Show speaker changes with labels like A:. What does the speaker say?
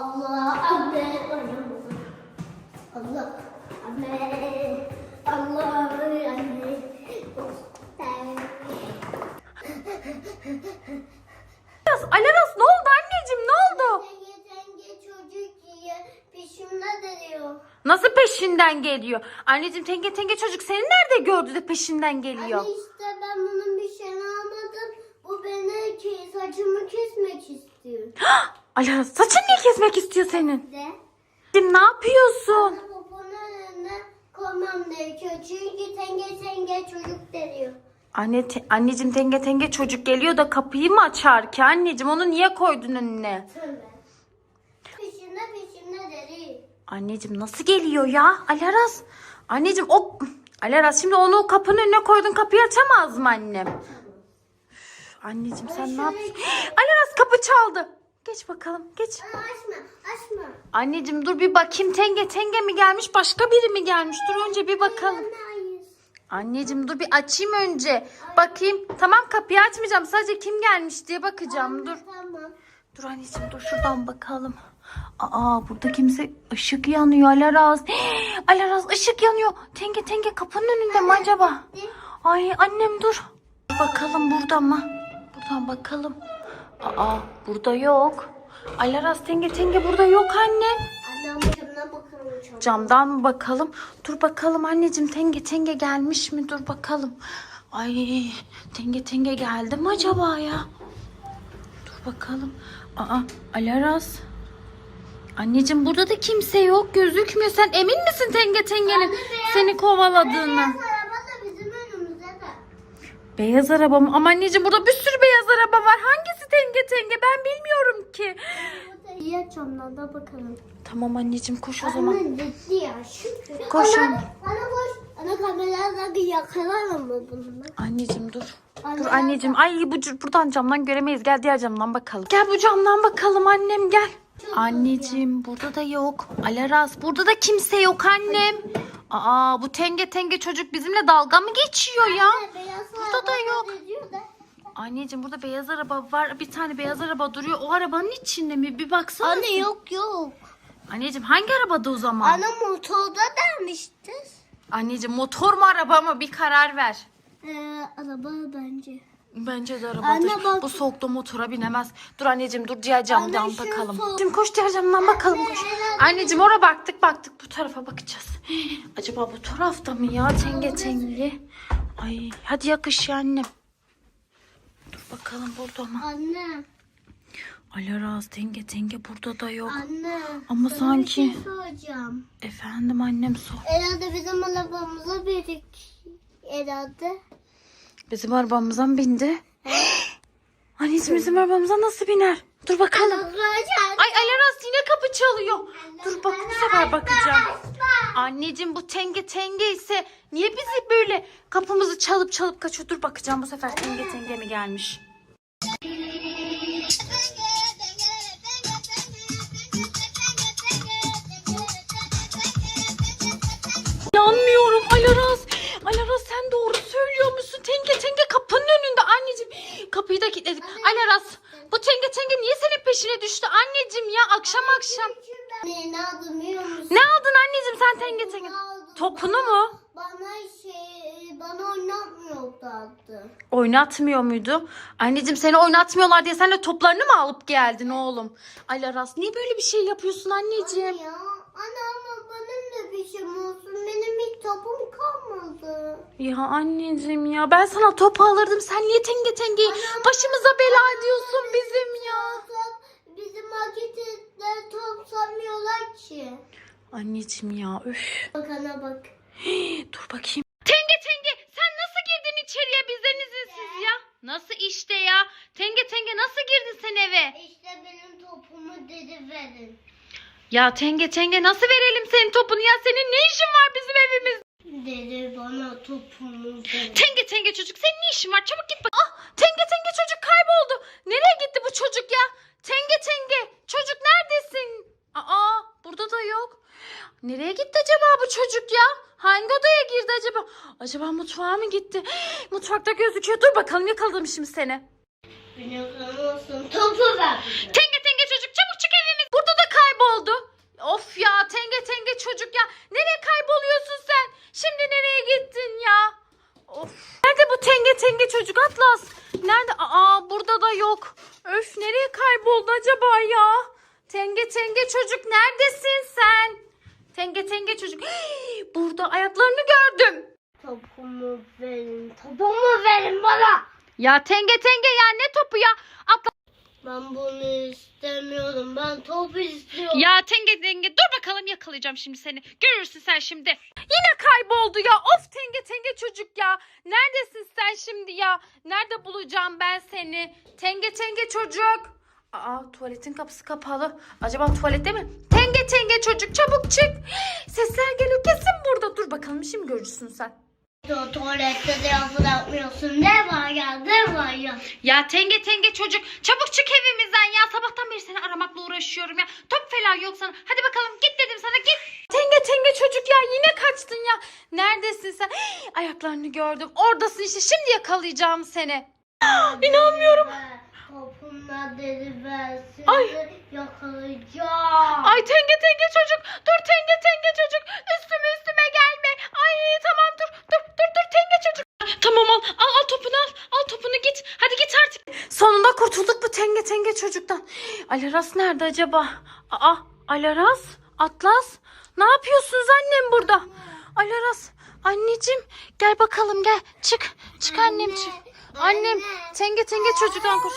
A: Allah anne Allah anne Allah anne
B: Alas, Alaras ne oldu anneciğim ne oldu?
A: Tenge çocuk yiyor peşimde diyor.
B: Nasıl peşinden geliyor? Anneciğim tenge tenge çocuk seni nerede gördü de peşinden geliyor?
A: Anne işte ben bunun bir şey almadım. Bu beni ki saçımı kesmek istiyor.
B: Alaras saçını niye kesmek istiyor senin?
A: De.
B: Anneciğim ne yapıyorsun?
A: Anne poponun önüne koymam gerekiyor. Çünkü tenge tenge çocuk deniyor.
B: Anne, te- anneciğim tenge tenge çocuk geliyor da kapıyı mı açar ki anneciğim onu niye koydun önüne?
A: Tövbe. Peşimde peşimde dedi.
B: Anneciğim nasıl geliyor ya Alaras? Anneciğim o Alaras şimdi onu kapının önüne koydun kapıyı açamaz mı annem? Üf, anneciğim sen ne yapıyorsun? Alaras kapı çaldı. Geç bakalım geç.
A: Aa, açma açma.
B: Anneciğim dur bir bakayım tenge tenge mi gelmiş başka biri mi gelmiş? Dur önce bir bakalım. Anneciğim dur bir açayım önce. Bakayım. Tamam kapıyı açmayacağım. Sadece kim gelmiş diye bakacağım. Dur.
A: Tamam.
B: Dur anneciğim dur şuradan bakalım. Aa burada kimse ışık yanıyor Alaraz. Alaraz ışık yanıyor. Tenge tenge kapının önünde mi acaba? Ay annem dur. Bakalım burada mı? Buradan bakalım. Aa burada yok. Alaraz tenge tenge burada yok anne.
A: Annem camına bakalım çok.
B: Camdan mı bakalım? Dur bakalım anneciğim tenge tenge gelmiş mi? Dur bakalım. Ay tenge tenge geldi mi acaba ya? Dur bakalım. Aa Alaraz. Anneciğim burada da kimse yok gözükmüyor. Sen emin misin tenge tengenin seni kovaladığını?
A: Beyaz araba da bizim önümüzde de.
B: Beyaz araba mı? Ama anneciğim burada bir sürü beyaz araba var. Hangisi tenge tenge ben bilmiyorum ki.
A: İyi camdan da bakalım.
B: Tamam anneciğim koş o zaman.
A: Anne ciddi ya şükür.
B: Koş
A: Ana,
B: anne.
A: ana koş. Ana kameradan yakalar mı bunu?
B: Anneciğim dur.
A: Anne,
B: Dur anneciğim. Ay bu buradan camdan göremeyiz. Gel diğer camdan bakalım. Gel bu camdan bakalım annem gel. Anneciğim burada da yok. Alaraz burada da kimse yok annem. Aa bu tenge tenge çocuk bizimle dalga mı geçiyor ya? Burada da yok. Anneciğim burada beyaz araba var. Bir tane beyaz araba duruyor. O arabanın içinde mi? Bir baksana.
A: Anne yok yok.
B: Anneciğim hangi arabada o zaman?
A: Ana motorda dermişti.
B: Anneciğim motor mu araba mı? Bir karar ver.
A: Ee, araba bence.
B: Bence de arabadır.
A: Anne bak-
B: Bu soğukta motora binemez. Dur anneciğim dur diğer camdan
A: Anne, şu
B: bakalım.
A: soğuk-
B: Anneciğim koş diğer camdan bakalım koş. Anneciğim oraya baktık baktık bu tarafa bakacağız. Acaba bu tarafta mı ya tenge tenge? Ay hadi yakış ya annem. Dur bakalım burada mı?
A: Anne.
B: Alaraz tenge tenge burada da yok.
A: Anne.
B: Ama sanki-
A: Bir şey soracağım.
B: Efendim annem sor.
A: Herhalde bizim arabamıza bindik. Herhalde.
B: Bizim arabamıza mı bindi? Anneciğim bizim arabamıza nasıl biner? Dur bakalım. Ay Alaraz yine kapı çalıyor. Dur bak bu sefer bakacağım. Anneciğim bu tenge tenge ise niye bizi böyle kapımızı çalıp çalıp kaçıyor? Dur bakacağım bu sefer tenge tenge mi gelmiş? Topunu mu?
A: Bana şey, bana oynatmıyordu attı.
B: Oynatmıyor muydu? Anneciğim seni oynatmıyorlar diye sen de toplarını mı alıp geldin oğlum? Alaraz niye böyle bir şey yapıyorsun anneciğim?
A: Ya, anne ama benim de bir şeyim olsun. Benim hiç topum kalmadı.
B: Ya anneciğim ya ben sana top alırdım. Sen niye tenge tenge başımıza bela ediyorsun bizim ya?
A: Top, bizim markette top sanmıyorlar ki.
B: Anneciğim ya üf.
A: Bak ana bak.
B: Dur bakayım. Tenge tenge sen nasıl girdin içeriye bizden izinsiz ya? Nasıl işte ya? Tenge tenge nasıl girdin sen eve?
A: İşte benim topumu dedi verin.
B: Ya tenge tenge nasıl verelim senin topunu ya? Senin ne işin var bizim evimizde?
A: Dedi bana topumu dedi.
B: Tenge tenge çocuk senin ne işin var? Çabuk git bak. Ah Acaba mutfağa mı gitti? Mutfakta gözüküyor. Dur bakalım yakaladım şimdi seni. Biliyorsun topu ver. Tenge tenge çocuk çabuk çık evimiz. Burada da kayboldu. Of ya tenge tenge çocuk ya. Nereye kayboluyorsun sen? Şimdi nereye gittin ya? Of. Nerede bu tenge tenge
A: çocuk Atlas? Nerede? Aa burada
B: da yok. Öf nereye kayboldu acaba ya? Tenge tenge çocuk neredesin sen? Tenge tenge çocuk. Hii, burada ayaklarını gördüm.
A: Topumu verin. Topumu verin bana.
B: Ya tenge tenge ya ne topu ya? Atla.
A: Ben bunu istemiyorum. Ben topu istiyorum.
B: Ya tenge tenge dur bakalım yakalayacağım şimdi seni. Görürsün sen şimdi. Yine kayboldu ya. Of tenge tenge çocuk ya. Neredesin sen şimdi ya? Nerede bulacağım ben seni? Tenge tenge çocuk. Aa tuvaletin kapısı kapalı. Acaba tuvalette mi? Tenge tenge çocuk çabuk çık. Sesler geliyor kesin burada. Dur bakalım şimdi görürsün sen.
A: Tu- Tuvalette de lafı yapmıyorsun. Ne var ya ne var ya.
B: Ya tenge tenge çocuk çabuk çık evimizden ya. Sabahtan beri seni aramakla uğraşıyorum ya. Top falan yok sana. Hadi bakalım git dedim sana git. Tenge tenge çocuk ya yine kaçtın ya. Neredesin sen? Hii, ayaklarını gördüm. Oradasın işte şimdi yakalayacağım seni. İnanmıyorum.
A: Topumla dedi ben sizi
B: Ay.
A: yakalayacağım.
B: Ay tenge tenge çocuk. Dur tenge tenge çocuk. Üstüme üstüme gelme. Ay tamam dur dur dur dur tenge çocuk. Tamam al al al topunu al. Al topunu git. Hadi git artık. Sonunda kurtulduk bu tenge tenge çocuktan. Alaras nerede acaba? Aa Alaras Atlas ne yapıyorsunuz annem burada? Alaras anneciğim gel bakalım gel çık çık annem çık. Annem tenge tenge çocuktan kur.